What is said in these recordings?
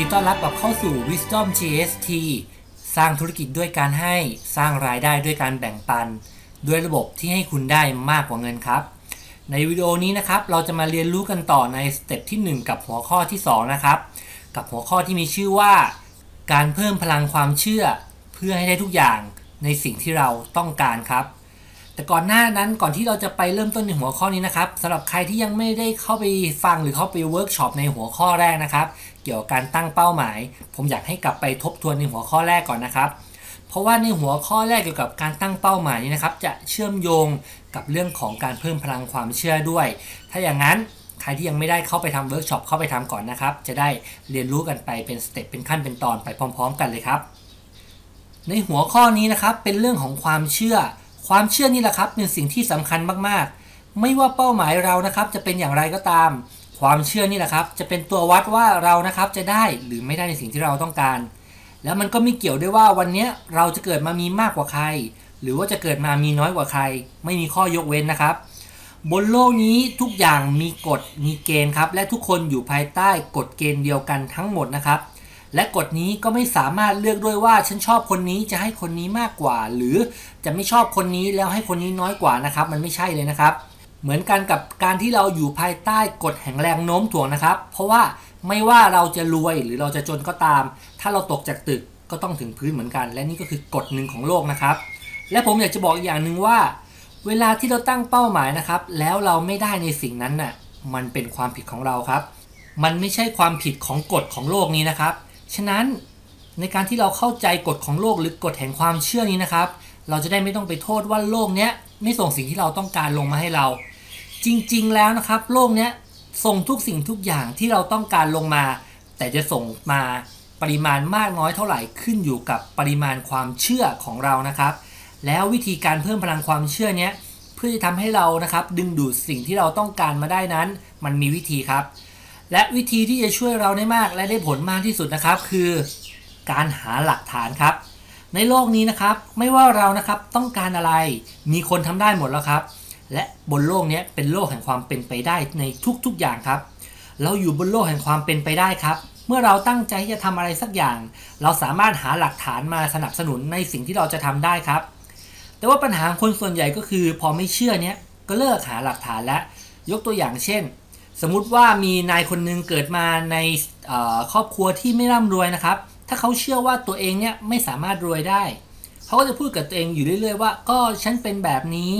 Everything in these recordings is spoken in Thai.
ดีต้อนรับกลับเข้าสู่ Wisdom GST สร้างธุรกิจด้วยการให้ สร้างรายได้ด้วยการแบ่งปัน ด้วยระบบที่ให้คุณได้มากกว่าเงินครับ ในวิดีโอนี้นะครับ เราจะมาเรียนรู้กันต่อในสเต็ปที่ 1 กับหัวข้อที่ 2 นะครับ กับหัวข้อที่มีชื่อว่า การเพิ่มพลังความเชื่อ เพื่อให้ได้ทุกอย่างในสิ่งที่เราต้องการครับ แต่ก่อนหน้านั้นก่อนที่เราจะไปเริ่มต้นในหัวข้อนี้นะครับสำหรับใครที่ยังไม่ได้เข้าไปฟังหรือเข้าไปเวิร์กช็อปในหัวข้อแรกนะครับ เกี่ยวกับการตั้งเป้าหมาย ผมอยากให้กลับไปทบทวนในหัวข้อแรกก่อนนะครับ เพราะว่าในหัวข้อแรกเกี่ยวกับการตั้งเป้าหมายนี้นะครับ จะเชื่อมโยงกับเรื่องของการเพิ่มพลังความเชื่อด้วย ถ้าอย่างนั้นใครที่ยังไม่ได้เข้าไปทำเวิร์กช็อปเข้าไปทำก่อนนะครับ จะได้เรียนรู้กันไปเป็นสเต็ปเป็นขั้นเป็นตอนไปพร้อม ๆ กันเลยครับ ในหัวข้อนี้นะครับเป็นเรื่องของความเชื่อ ความเชื่อนี่แหละครับเป็นสิ่งที่สำคัญมากๆ ไม่ว่าเป้าหมายเรานะครับ จะเป็นอย่างไรก็ตาม ความเชื่อนี่แหละครับ จะเป็นตัววัดว่าเรานะครับจะได้หรือไม่ได้ในสิ่งที่เราต้องการ แล้วมันก็ไม่เกี่ยวด้วยว่าวันนี้เราจะเกิดมามีมากกว่าใคร หรือว่าจะเกิดมามีน้อยกว่าใคร ไม่มีข้อยกเว้นนะครับ บนโลกนี้ทุกอย่างมีกฎมีเกณฑ์ครับ และทุกคนอยู่ภายใต้กฎเกณฑ์เดียวกันทั้งหมดนะครับ และกฎนี้ก็ไม่สามารถเลือกด้วยว่าฉันชอบคนนี้จะให้คนนี้มากกว่า หรือจะไม่ชอบคนนี้แล้วให้คนนี้น้อยกว่านะครับ มันไม่ใช่เลยนะครับ เหมือนกันกับการที่เราอยู่ภายใต้กฎแห่งแรงโน้มถ่วงนะครับ เพราะว่าไม่ว่าเราจะรวยหรือเราจะจนก็ตาม ถ้าเราตกจากตึกก็ต้องถึงพื้นเหมือนกัน และนี่ก็คือกฎหนึ่งของโลกนะครับ และผมอยากจะบอกอีกอย่างหนึ่งว่า เวลาที่เราตั้งเป้าหมายนะครับ แล้วเราไม่ได้ในสิ่งนั้นน่ะมันเป็นความผิดของเราครับ มันไม่ใช่ความผิดของกฎของโลกนี้นะครับ ฉะนั้นในการที่เราเข้าใจกฎของโลกหรือกฎแห่งความเชื่อนี้นะครับ เราจะได้ไม่ต้องไปโทษว่าโลกเนี้ยไม่ส่งสิ่งที่เราต้องการลงมาให้เรา จริงๆแล้วนะครับ โลกเนี้ยส่งทุกสิ่งทุกอย่างที่เราต้องการลงมา แต่จะส่งมาปริมาณมากน้อยเท่าไหร่ขึ้นอยู่กับปริมาณความเชื่อของเรานะครับ แล้ววิธีการเพิ่มพลังความเชื่อเนี้ยเพื่อจะทำให้เรานะครับ ดึงดูดสิ่งที่เราต้องการมาได้นั้น มันมีวิธีครับ และวิธีที่จะช่วยเราได้มากและได้ผลมากที่สุดนะครับ คือการหาหลักฐานครับ ในโลกนี้นะครับ ไม่ว่าเรานะครับต้องการอะไร มีคนทำได้หมดแล้วครับ และบนโลกนี้เป็นโลกแห่งความเป็นไปได้ในทุกๆอย่างครับ เราอยู่บนโลกแห่งความเป็นไปได้ครับ เมื่อเราตั้งใจที่จะทำอะไรสักอย่าง เราสามารถหาหลักฐานมาสนับสนุนในสิ่งที่เราจะทำได้ครับ แต่ว่าปัญหาคนส่วนใหญ่ก็คือ พอไม่เชื่อเนี้ยก็เลิกหาหลักฐานและยกตัวอย่างเช่น สมมุติว่ามีนายคนหนึงเกิดมาในครอบครัวที่ไม่ร่ำรวยนะครับ ถ้าเขาเชื่อว่าตัวเองเนี่ยไม่สามารถรวยได้เขาก็จะพูดกับตัวเองอยู่เรื่อยๆว่า ก็ฉันเป็นแบบนี้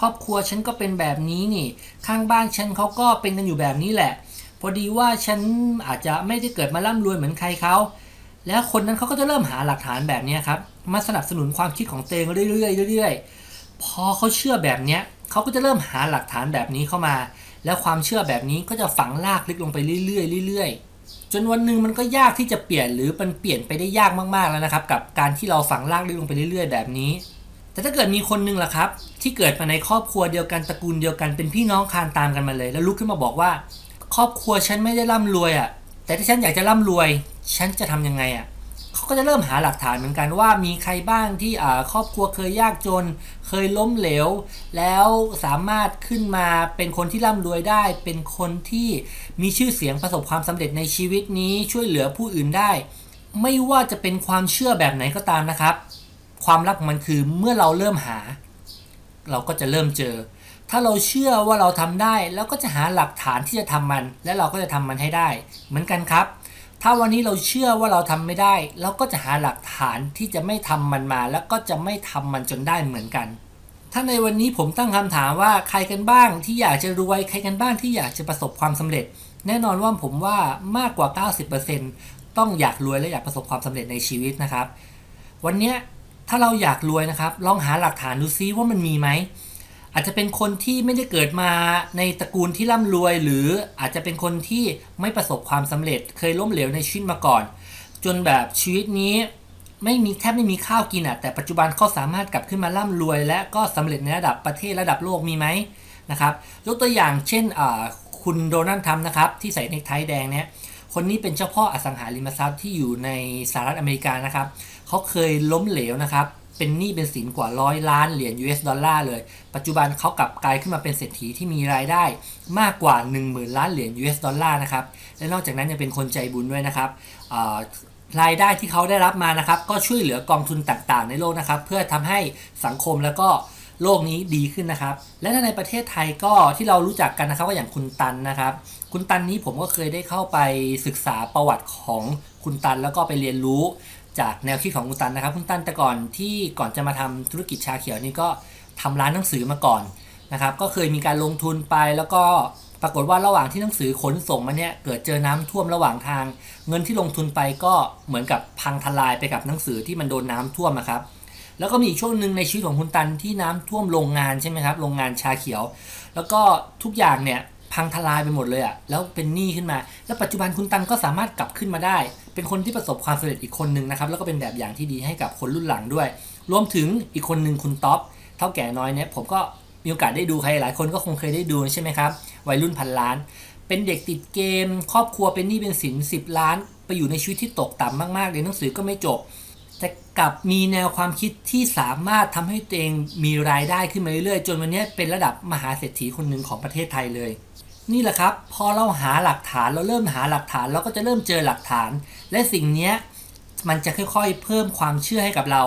ครอบครัวฉันก็เป็นแบบนี้นี่ ข้างบ้านฉันเขาก็เป็นกันอยู่แบบนี้แหละ พอดีว่าฉันอาจจะไม่ได้เกิดมาร่ำรวยเหมือนใครเขาแล้วคนนั้นเขาก็จะเริ่มหาหลักฐานแบบนี้ครับมาสนับสนุนความคิดของตัวเองเรื่อยๆเรื่อยๆพอเขาเชื่อแบบเนี้ยเขาก็จะเริ่มหาหลักฐานแบบนี้เข้ามา แล้วความเชื่อแบบนี้ก็จะฝังลากลึกลงไปเรื่อยๆเรื่อยๆ จนวันหนึ่งมันก็ยากที่จะเปลี่ยนหรือมันเปลี่ยนไปได้ยากมากๆแล้วนะครับ กับการที่เราฝังลากลึกลงไปเรื่อย ๆ แบบนี้ แต่ถ้าเกิดมีคนหนึงล่ะครับ ที่เกิดมาในครอบครัวเดียวกันตระกูลเดียวกันเป็นพี่น้องคานตามกันมาเลย แล้วลุกขึ้นมาบอกว่า ครอบครัวฉันไม่ได้ร่ำรวยอะ่ะแต่ถ้าฉันอยากจะร่ำรวย ฉันจะทำยังไงอะ่ะ เขาก็จะเริ่มหาหลักฐานเหมือนกันว่ามีใครบ้างที่ครอบครัวเคยยากจน เคยล้มเหลว แล้วสามารถขึ้นมาเป็นคนที่ร่ำรวยได้ เป็นคนที่มีชื่อเสียงประสบความสำเร็จในชีวิตนี้ช่วยเหลือผู้อื่นได้ ไม่ว่าจะเป็นความเชื่อแบบไหนก็ตามนะครับ ความลับของมันคือเมื่อเราเริ่มหา เราก็จะเริ่มเจอ ถ้าเราเชื่อว่าเราทำได้ แล้วก็จะหาหลักฐานที่จะทำมัน และเราก็จะทำมันให้ได้ เหมือนกันครับ ถ้าวันนี้เราเชื่อว่าเราทำไม่ได้ เราก็จะหาหลักฐานที่จะไม่ทำมันมา แล้วก็จะไม่ทำมันจนได้เหมือนกัน ถ้าในวันนี้ผมตั้งคำถามว่าใครกันบ้างที่อยากจะรวยใครกันบ้างที่อยากจะประสบความสำเร็จ แน่นอนว่าผมว่ามากกว่า 90%ต้องอยากรวยและอยากประสบความสำเร็จในชีวิตนะครับ วันนี้ถ้าเราอยากรวยนะครับ ลองหาหลักฐานดูซิว่ามันมีไหม อาจจะเป็นคนที่ไม่ได้เกิดมาในตระกูลที่ร่ำรวย หรืออาจจะเป็นคนที่ไม่ประสบความสำเร็จ เคยล้มเหลวในชีวิตมาก่อน จนแบบชีวิตนี้ไม่มีแทบไม่มีข้าวกินอะแต่ปัจจุบันเขาสามารถกลับขึ้นมาร่ำรวย และก็สำเร็จในระดับประเทศระดับโลกมีไหมนะครับยกตัวอย่างเช่นคุณโดนัลด์ทรัมป์นะครับที่ใส่เนคไทแดงเนี่ยคนนี้เป็นเจ้าพ่ออสังหาริมทรัพย์ที่อยู่ในสหรัฐอเมริกานะครับเขาเคยล้มเหลวนะครับ เป็นหนี้เป็นสินกว่าร้อยล้านเหรียญ US ดอลลาร์เลย ปัจจุบันเขากลับกลายขึ้นมาเป็นเศรษฐีที่มีรายได้มากกว่า 10,000 ล้านเหรียญ US ดอลลาร์นะครับ และนอกจากนั้นยังเป็นคนใจบุญด้วยนะครับรายได้ที่เขาได้รับมานะครับ ก็ช่วยเหลือกองทุนต่างๆ ในโลกนะครับ เพื่อทำให้สังคมแล้วก็โลกนี้ดีขึ้นนะครับ และในประเทศไทยก็ที่เรารู้จักกันนะครับว่าอย่างคุณตันนะครับ คุณตันนี้ผมก็เคยได้เข้าไปศึกษาประวัติของคุณตันแล้วก็ไปเรียนรู้ จากแนวคิดของคุณตันนะครับคุณตันแต่ก่อนที่ก่อนจะมาทำธุรกิจชาเขียวนี่ก็ทำร้านหนังสือมาก่อนนะครับ ก็เคยมีการลงทุนไปแล้วก็ปรากฏว่าระหว่างที่หนังสือขนส่งมาเนี่ยเกิดเจอน้ำท่วมระหว่างทาง เงินที่ลงทุนไปก็เหมือนกับพังทลายไปกับหนังสือที่มันโดนน้าท่วมนะครับแล้วก็มีอีกช่วงหนึ่งในชีวิตของคุณตันที่น้ำท่วมโรงงานใช่ไหมครับโรงงานชาเขียว แล้วก็ทุกอย่างเนี่ย พังทลายไปหมดเลยอะ่ะแล้วเป็นหนี้ขึ้นมา แล้วปัจจุบันคุณตันก็สามารถกลับขึ้นมาได้ เป็นคนที่ประสบความสำเร็จอีกคนหนึ่งนะครับ แล้วก็เป็นแบบอย่างที่ดีให้กับคนรุ่นหลังด้วย รวมถึงอีกคนหนึ่งคุณท็อป เท่าแก่น้อยเนี่ยผมก็มีโอกาสได้ดูใครหลายคนก็คงเคยได้ดูใช่ไหมครับ วัยรุ่นพันล้าน เป็นเด็กติดเกม ครอบครัวเป็นหนี้เป็นสิน10 ล้าน ไปอยู่ในชีวิตที่ตกต่ำมากๆเรียนหนังสือก็ไม่จบ แต่กลับมีแนวความคิดที่สามารถทำให้ตัวเองมีรายได้ขึ้นมาเรื่อยๆ จนวันนี้เป็นระดับมหาเศรษฐีคนหนึ่งของประเทศไทยเลย นี่แหละครับ พอเราหาหลักฐานเราเริ่มหาหลักฐานเราก็จะเริ่มเจอหลักฐาน และสิ่งนี้มันจะค่อยๆ เพิ่มความเชื่อให้กับเรา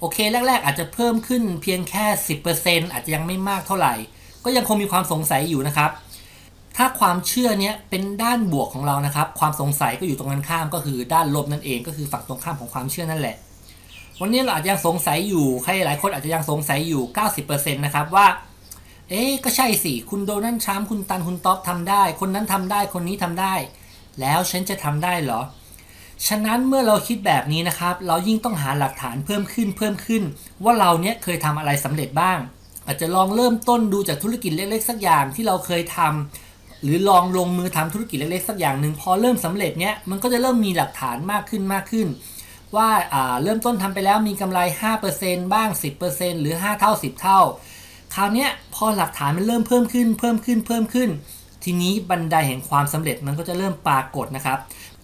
โอเคแรก ๆ อาจจะเพิ่มขึ้นเพียงแค่ 10%อาจจะยังไม่มากเท่าไหร่ ก็ยังคงมีความสงสัยอยู่นะครับ ถ้าความเชื่อเนี้ยเป็นด้านบวกของเรานะครับ ความสงสัยก็อยู่ตรงกันข้ามก็คือด้านลบนั่นเองก็คือฝั่งตรงข้ามของความเชื่อนั่นแหละ วันนี้เราอาจจะยังสงสัยอยู่ใครหลายคนอาจจะยังสงสัยอยู่ 90%นะครับว่า เอ๊ก็ใช่สิ คุณโดนัลด์ทรัมป์คุณตันคุณท็อปทำได้ คนนั้นทำได้คนนี้ทำได้ แล้วฉันจะทำได้เหรอ ฉะนั้นเมื่อเราคิดแบบนี้นะครับ เรายิ่งต้องหาหลักฐานเพิ่มขึ้นเพิ่มขึ้น ว่าเราเนี้ยเคยทำอะไรสำเร็จบ้าง อาจจะลองเริ่มต้นดูจากธุรกิจเล็กๆ สักอย่างที่เราเคยทำหรือลองลงมือทำธุรกิจเล็กๆ สักอย่างหนึ่งพอเริ่มสำเร็จเนี้ยมันก็จะเริ่มมีหลักฐานมากขึ้นมากขึ้นว่าเริ่มต้นทำไปแล้วมีกำไร 5%บ้าง 10%หรือ 5 เท่า 10 เท่า คราวนี้พอหลักฐานมันเริ่มเพิ่มขึ้นเพิ่มขึ้นเพิ่มขึ้น ทีนี้บันไดแห่งความสำเร็จมันก็จะเริ่มปรากฏนะครับ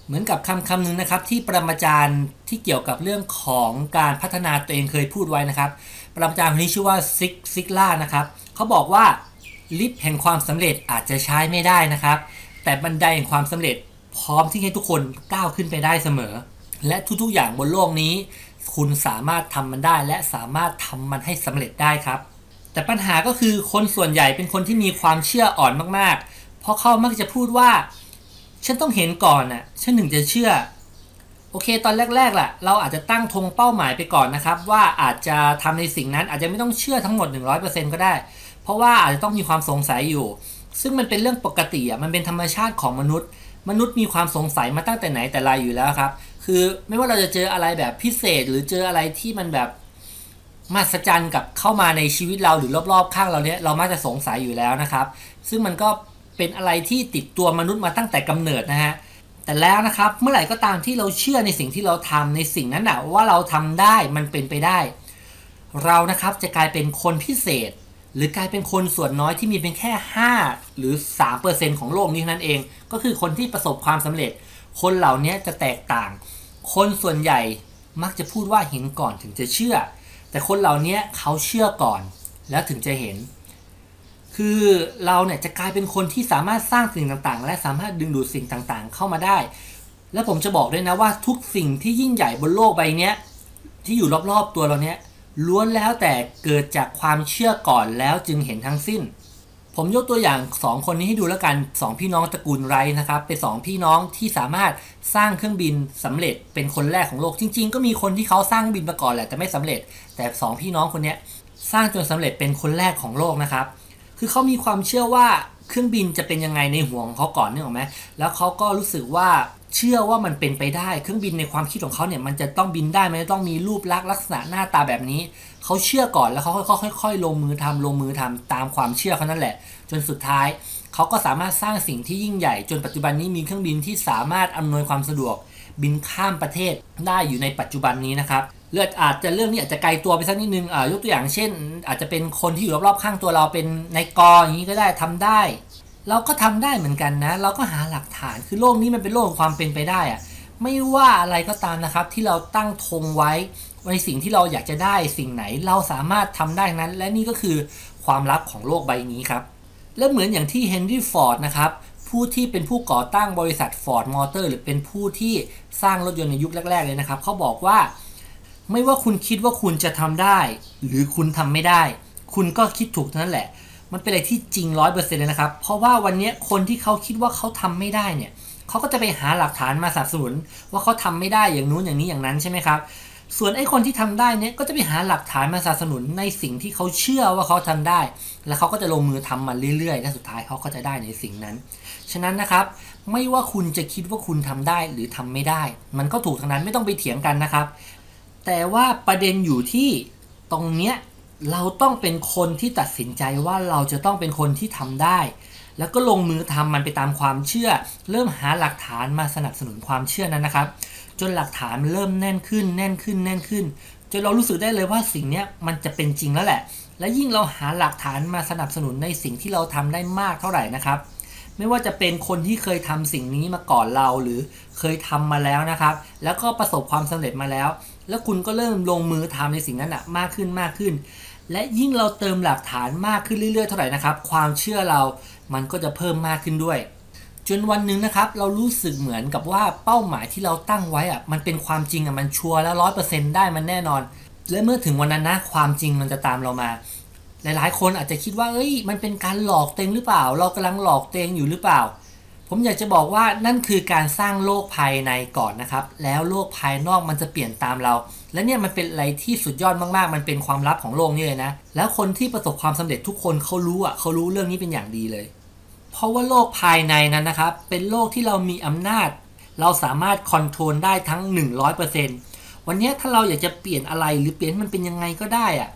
เหมือนกับคำคำหนึ่งนะครับ ที่ปรมาจารย์ที่เกี่ยวกับเรื่องของการพัฒนาตัวเองเคยพูดไว้นะครับ ปรมาจารย์คนนี้ชื่อว่าซิกซิกล่านะครับเขาบอกว่าลิฟต์แห่งความสำเร็จอาจจะใช้ไม่ได้นะครับ แต่บันไดแห่งความสำเร็จพร้อมที่ให้ทุกคนก้าวขึ้นไปได้เสมอ และทุกๆอย่างบนโลกนี้ คุณสามารถทำมันได้และสามารถทำมันให้สำเร็จได้ครับ แต่ปัญหาก็คือคนส่วนใหญ่เป็นคนที่มีความเชื่ออ่อนมากๆ เพราะเขามักจะพูดว่า ฉันต้องเห็นก่อนน่ะ ฉันถึงจะเชื่อ โอเค ตอนแรกๆล่ะ เราอาจจะตั้งธงเป้าหมายไปก่อนนะครับ ว่าอาจจะทำในสิ่งนั้นอาจจะไม่ต้องเชื่อทั้งหมด 100%ก็ได้ เพราะว่าอาจจะต้องมีความสงสัยอยู่ ซึ่งมันเป็นเรื่องปกติอะ มันเป็นธรรมชาติของมนุษย์ มนุษย์มีความสงสัยมาตั้งแต่ไหนแต่ไรอยู่แล้วครับ คือไม่ว่าเราจะเจออะไรแบบพิเศษ หรือเจออะไรที่มันแบบ มหัศจรรย์กับเข้ามาในชีวิตเราหรือรอบๆ ข้างเราเนี้ยเรามักจะสงสัยอยู่แล้วนะครับ ซึ่งมันก็เป็นอะไรที่ติดตัวมนุษย์มาตั้งแต่กำเนิดนะฮะแต่แล้วนะครับเมื่อไหร่ก็ตามที่เราเชื่อในสิ่งที่เราทำในสิ่งนั้นนะว่าเราทำได้มันเป็นไปได้ เรานะครับจะกลายเป็นคนพิเศษ หรือกลายเป็นคนส่วนน้อยที่มีเพียงแค่ 5 หรือ 3%ของโลกนี้นั้นเอง ก็คือคนที่ประสบความสำเร็จ คนเหล่านี้จะแตกต่าง คนส่วนใหญ่มักจะพูดว่าเห็นก่อนถึงจะเชื่อ แต่คนเหล่านี้เขาเชื่อก่อนแล้วถึงจะเห็น คือเราเนี่ยจะกลายเป็นคนที่สามารถสร้างสิ่งต่างๆ และสามารถดึงดูดสิ่งต่างๆ เข้ามาได้ และผมจะบอกด้วยนะว่าทุกสิ่งที่ยิ่งใหญ่บนโลกใบนี้ที่อยู่รอบๆตัวเราเนี้ยล้วนแล้วแต่เกิดจากความเชื่อก่อนแล้วจึงเห็นทั้งสิ้น ผมยกตัวอย่าง 2 คนนี้ให้ดูแล้วกัน 2 พี่น้องตระกูลไรนะครับ เป็น 2 พี่น้องที่สามารถสร้างเครื่องบินสำเร็จเป็นคนแรกของโลก จริง ๆ ก็มีคนที่เขาสร้างบินมาก่อนแหละแต่ไม่สำเร็จ แต่ 2 พี่น้องคนนี้สร้างจนสำเร็จเป็นคนแรกของโลกนะครับ คือเขามีความเชื่อว่าเครื่องบินจะเป็นยังไงในหัวของเขาก่อนนึกออกไหมแล้วเขาก็รู้สึกว่าเชื่อว่ามันเป็นไปได้ เครื่องบินในความคิดของเขาเนี่ยมันจะต้องบินได้มันจะต้องมีรูปลักษณ์ลักษณะหน้าตาแบบนี้ เขาเชื่อก่อนแล้วเขาค่อยๆลงมือทำลงมือทำตามความเชื่อเขานั่นแหละ จนสุดท้ายเขาก็สามารถสร้างสิ่งที่ยิ่งใหญ่ จนปัจจุบันนี้มีเครื่องบินที่สามารถอำนวยความสะดวกบินข้ามประเทศได้อยู่ในปัจจุบันนี้นะครับเลือดอาจจะเรื่องนี้อาจจะไกลตัวไปสักนิดนึงอ่ายกตัวอย่างเช่น อาจจะเป็นคนที่อยู่รอบๆข้างตัวเราเป็นในกออย่างนี้ก็ได้ทำได้ เราก็ทำได้เหมือนกันนะ เราก็หาหลักฐานคือโลกนี้มันเป็นโลกของความเป็นไปได้อะไม่ว่าอะไรก็ตามนะครับที่เราตั้งธงไว้ ในสิ่งที่เราอยากจะได้สิ่งไหนเราสามารถทำได้นั้น และนี่ก็คือความลับของโลกใบนี้ครับ และเหมือนอย่างที่เฮนรี่ฟอร์ดนะครับผู้ที่เป็นผู้ก่อตั้งบริษัท Ford Motor หรือเป็นผู้ที่สร้างรถยนต์ในยุคแรก ๆ เลยนะครับเขาบอกว่า ไม่ว่าคุณคิดว่าคุณจะทำได้ หรือคุณทำไม่ได้ คุณก็คิดถูกเท่านั้นแหละ มันเป็นอะไรที่จริงร้อยเปอร์เซ็นต์เลยนะครับ เพราะว่าวันนี้คนที่เขาคิดว่าเขาทำไม่ได้เนี่ยเขาก็จะไปหาหลักฐานมาสนับสนุนว่าเขาทำไม่ได้อย่างนู้นอย่างนี้อย่างนั้นใช่ไหมครับ ส่วนไอ้คนที่ทำได้เนี่ยก็จะไปหาหลักฐานมาสนับสนุนในสิ่งที่เขาเชื่อว่าเขาทำได้ แล้วเขาก็จะลงมือทำมันเรื่อยๆ และสุดท้ายเขาก็จะได้ในสิ่งนั้น ฉะนั้นนะครับ ไม่ว่าคุณจะคิดว่าคุณทำได้หรือทำไม่ได้ มันก็ถูกทั้งนั้นไม่ต้องไปเถียงกันนะครับ แต่ว่าประเด็นอยู่ที่ตรงเนี้ยเราต้องเป็นคนที่ตัดสินใจว่าเราจะต้องเป็นคนที่ทำได้ แล้วก็ลงมือทำมันไปตามความเชื่อ เริ่มหาหลักฐานมาสนับสนุนความเชื่อนั้นนะครับ จนหลักฐานเริ่มแน่นขึ้น แน่นขึ้นแน่นขึ้นจนเรารู้สึกได้เลยว่าสิ่งนี้มันจะเป็นจริงแล้วแหละ และยิ่งเราหาหลักฐานมาสนับสนุนในสิ่งที่เราทำได้มากเท่าไหร่นะครับไม่ว่าจะเป็นคนที่เคยทำสิ่งนี้มาก่อนเราหรือเคยทำมาแล้วนะครับ แล้วก็ประสบความสำเร็จมาแล้ว แล้วคุณก็เริ่มลงมือทำในสิ่งนั้นอะมากขึ้นมากขึ้น และยิ่งเราเติมหลักฐานมากขึ้นเรื่อยๆเท่าไหร่นะครับ ความเชื่อเรามันก็จะเพิ่มมากขึ้นด้วย จนวันหนึ่งนะครับเรารู้สึกเหมือนกับว่าเป้าหมายที่เราตั้งไว้อะมันเป็นความจริงอะมันชัวร์แล้วร้อยเปอร์เซ็นต์ได้มันแน่นอน และเมื่อถึงวันนั้นนะความจริงมันจะตามเรามา หลายๆ คนอาจจะคิดว่าเอ้ย มันเป็นการหลอกเตงหรือเปล่า เรากำลังหลอกเตงอยู่หรือเปล่า ผมอยากจะบอกว่านั่นคือการสร้างโลกภายในก่อนนะครับ แล้วโลกภายนอกมันจะเปลี่ยนตามเรา และเนี่ยมันเป็นอะไรที่สุดยอดมากๆ มันเป็นความลับของโลกนี้เลยนะ แล้วคนที่ประสบความสำเร็จทุกคนเขารู้อะเขารู้เรื่องนี้เป็นอย่างดีเลย เพราะว่าโลกภายในนั้นนะครับ เป็นโลกที่เรามีอำนาจ เราสามารถคอนโทรลได้ทั้ง 100%วันนี้ถ้าเราอยากจะเปลี่ยนอะไรหรือเปลี่ยนมันเป็นยังไงก็ได้อะ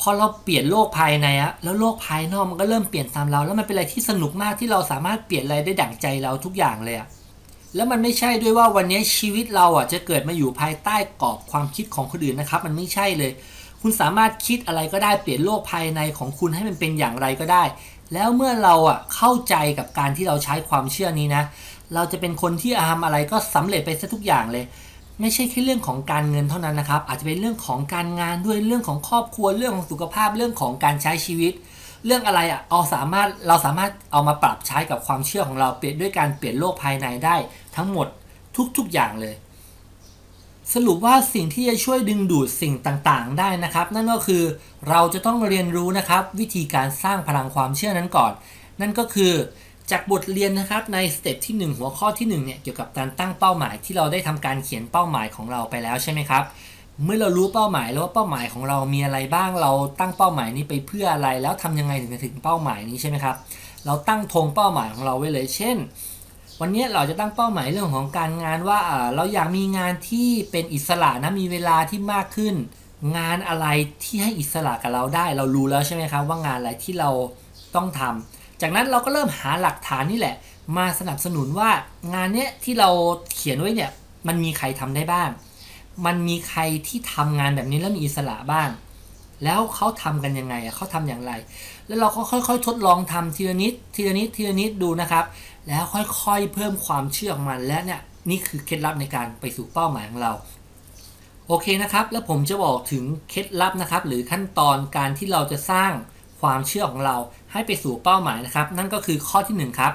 พอเราเปลี่ยนโลกภายในอะแล้วโลกภายนอกมันก็เริ่มเปลี่ยนตามเรา แล้วมันเป็นอะไรที่สนุกมากที่เราสามารถเปลี่ยนอะไรได้ดั่งใจเราทุกอย่างเลยอะแล้วมันไม่ใช่ด้วยว่าวันนี้ชีวิตเราอะจะเกิดมาอยู่ภายใต้กรอบความคิดของคนอื่นนะครับ มันไม่ใช่เลย คุณสามารถคิดอะไรก็ได้เปลี่ยนโลกภายในของคุณให้มันเป็นอย่างไรก็ได้ แล้วเมื่อเราอะเข้าใจกับการที่เราใช้ความเชื่อนี้นะ เราจะเป็นคนที่ทำอะไรก็สำเร็จไปซะทุกอย่างเลย ไม่ใช่แค่เรื่องของการเงินเท่านั้นนะครับ อาจจะเป็นเรื่องของการงานด้วยเรื่องของครอบครัวเรื่องของสุขภาพเรื่องของการใช้ชีวิต เรื่องอะไรอะเอาสามารถเราสามารถเอามาปรับใช้กับความเชื่อของเราเปลี่ยนด้วยการเปลี่ยนโลกภายในได้ทั้งหมดทุกๆอย่างเลย สรุปว่าสิ่งที่จะช่วยดึงดูดสิ่งต่างๆ ได้นะครับ นั่นก็คือเราจะต้องเรียนรู้นะครับ วิธีการสร้างพลังความเชื่อนั้นก่อน นั่นก็คือจากบทเรียนนะครับในสเต็ปที่ 1 หัวข้อที่1เนี่ยเกี่ยวกับการตั้งเป้าหมายที่เราได้ทำการเขียนเป้าหมายของเราไปแล้วใช่ไหมครับ เมื่อเรารู้เป้าหมายแล้วว่าเป้าหมายของเรามีอะไรบ้าง เราตั้งเป้าหมายนี้ไปเพื่ออะไรแล้วทำยังไงถึงจะถึงเป้าหมายนี้ใช่ไหมครับ เราตั้งธงเป้าหมายของเราไว้เลย เช่น วันนี้เราจะตั้งเป้าหมายเรื่องของการงานว่าเราอยากมีงานที่เป็นอิสระนะมีเวลาที่มากขึ้น งานอะไรที่ให้อิสระกับเราได้ เรารู้แล้วใช่ไหมครับว่างานอะไรที่เราต้องทำจากนั้นเราก็เริ่มหาหลักฐานนี่แหละ มาสนับสนุนว่างานเนี้ยที่เราเขียนไว้เนี่ยมันมีใครทำได้บ้าง มันมีใครที่ทำงานแบบนี้แล้วมีอิสระบ้าง แล้วเขาทำกันยังไงเขาทำอย่างไร แล้วเราก็ค่อยๆ ทดลองทำทีละนิดทีละนิดทีละนิดดูนะครับ แล้วค่อยๆเพิ่มความเชื่อของมันและเนี่ยนี่คือเคล็ดลับในการไปสู่เป้าหมายของเราโอเคนะครับ แล้วผมจะบอกถึงเคล็ดลับนะครับ หรือขั้นตอนการที่เราจะสร้างความเชื่อของเราให้ไปสู่เป้าหมายนะครับ นั่นก็คือข้อที่ 1 ครับ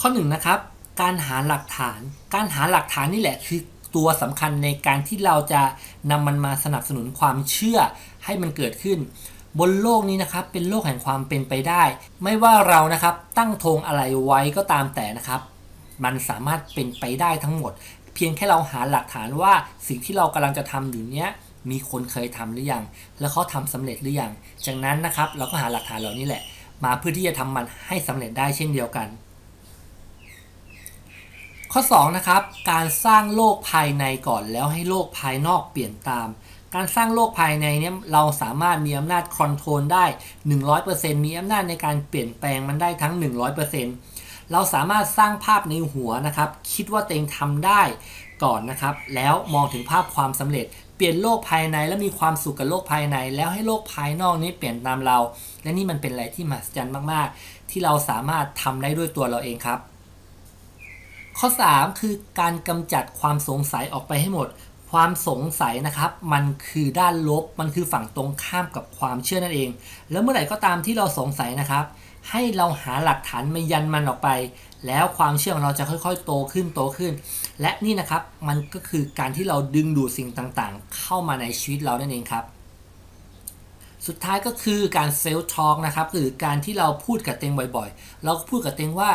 ข้อ1นนะครับการหาหลักฐาน การหาหลักฐานนี่แหละคือตัวสำคัญในการที่เราจะนำมันมาสนับสนุนความเชื่อให้มันเกิดขึ้น บนโลกนี้นะครับเป็นโลกแห่งความเป็นไปได้ ไม่ว่าเรานะครับตั้งธงอะไรไว้ก็ตามแต่นะครับ มันสามารถเป็นไปได้ทั้งหมด เพียงแค่เราหาหลักฐานว่าสิ่งที่เรากำลังจะทำอยู่เนี้ยมีคนเคยทำหรือยัง แล้วเขาทำสำเร็จหรือยัง จากนั้นนะครับเราก็หาหลักฐานเหล่านี้แหละ มาเพื่อที่จะทำมันให้สำเร็จได้เช่นเดียวกัน ข้อ2นะครับการสร้างโลกภายในก่อนแล้วให้โลกภายนอกเปลี่ยนตาม การสร้างโลกภายในเนี้ยเราสามารถมีอำนาจคอนโทรลได้ 100%มีอำนาจในการเปลี่ยนแปลงมันได้ทั้ง 100%เราสามารถสร้างภาพในหัวนะครับ คิดว่าตัวเองทำได้ก่อนนะครับ แล้วมองถึงภาพความสำเร็จ เปลี่ยนโลกภายในและมีความสุขกับโลกภายใน แล้วให้โลกภายนอกนี้เปลี่ยนตามเรา และนี่มันเป็นอะไรที่มหัศจรรย์มาก ๆ ที่เราสามารถทำได้ด้วยตัวเราเองครับ ข้อ 3 คือการกำจัดความสงสัยออกไปให้หมด ความสงสัยนะครับ มันคือด้านลบ มันคือฝั่งตรงข้ามกับความเชื่อนั่นเอง แล้วเมื่อไหร่ก็ตามที่เราสงสัยนะครับ ให้เราหาหลักฐานมายันมันออกไป แล้วความเชื่อของเราจะค่อยๆ โตขึ้นโตขึ้น และนี่นะครับมันก็คือการที่เราดึงดูดสิ่งต่างๆ เข้ามาในชีวิตเรานั่นเองครับ สุดท้ายก็คือการเซลล์ทอล์กนะครับหรือการที่เราพูดกับเต็งบ่อยๆ เราก็พูดกับเต็งว่า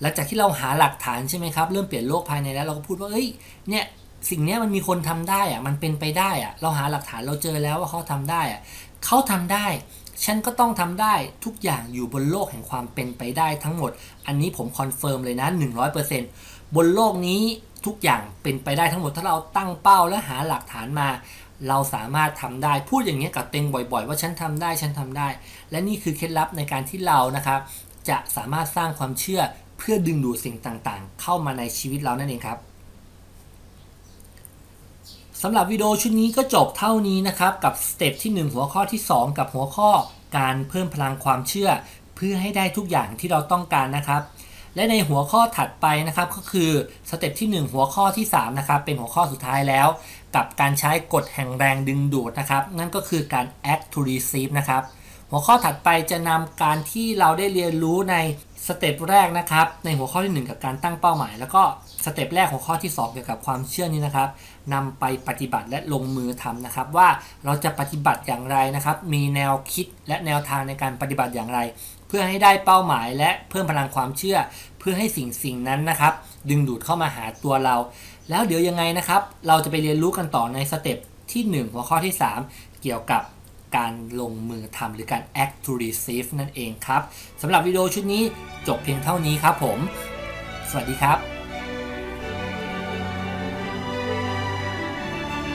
หลังจากที่เราหาหลักฐานใช่ไหมครับ เริ่มเปลี่ยนโลกภายในแล้วเราก็พูดว่า เอ้ย เนี่ย สิ่งนี้มันมีคนทำได้อะมันเป็นไปได้อะเราหาหลักฐานเราเจอแล้วว่าเขาทำได้อะเขาทำได้ ฉันก็ต้องทำได้ทุกอย่างอยู่บนโลกแห่งความเป็นไปได้ทั้งหมด อันนี้ผมคอนเฟิร์มเลยนะ 100%บนโลกนี้ทุกอย่างเป็นไปได้ทั้งหมดถ้าเราตั้งเป้าและหาหลักฐานมา เราสามารถทำได้พูดอย่างนี้กับเต็งบ่อย ๆ ว่าฉันทำได้ฉันทำได้ และนี่คือเคล็ดลับในการที่เรานะครับจะสามารถสร้างความเชื่อเพื่อดึงดูดสิ่งต่างๆ เข้ามาในชีวิตเรานั่นเองครับ สำหรับวิดีโอชุดนี้ก็จบเท่านี้นะครับ กับสเต็ปที่ 1 หัวข้อที่ 2 กับหัวข้อการเพิ่มพลังความเชื่อ เพื่อให้ได้ทุกอย่างที่เราต้องการนะครับ และในหัวข้อถัดไปนะครับก็คือสเต็ปที่ 1 หัวข้อที่3นะครับเป็นหัวข้อสุดท้ายแล้ว กับการใช้กฎแห่งแรงดึงดูดนะครับ นั่นก็คือการ act to receive นะครับหัวข้อถัดไปจะนำการที่เราได้เรียนรู้ในสเต็ปแรกนะครับ ในหัวข้อที่ 1 กับการตั้งเป้าหมาย แล้วก็ สเต็ปแรกหัวข้อที่ 2 เกี่ยวกับความเชื่อนี้นะครับนำไปปฏิบัติและลงมือทำนะครับ ว่าเราจะปฏิบัติอย่างไรนะครับ มีแนวคิดและแนวทางในการปฏิบัติอย่างไร เพื่อให้ได้เป้าหมายและเพิ่มพลังความเชื่อ เพื่อให้สิ่งสิ่งนั้นนะครับ ดึงดูดเข้ามาหาตัวเรา แล้วเดี๋ยวยังไงนะครับ เราจะไปเรียนรู้กันต่อในสเต็ปที่ 1 หัวข้อที่ 3 เกี่ยวกับการลงมือทำหรือการ act to receive นั่นเองครับสำหรับวิดีโอชุดนี้จบเพียงเท่านี้ครับผม สวัสดีครับ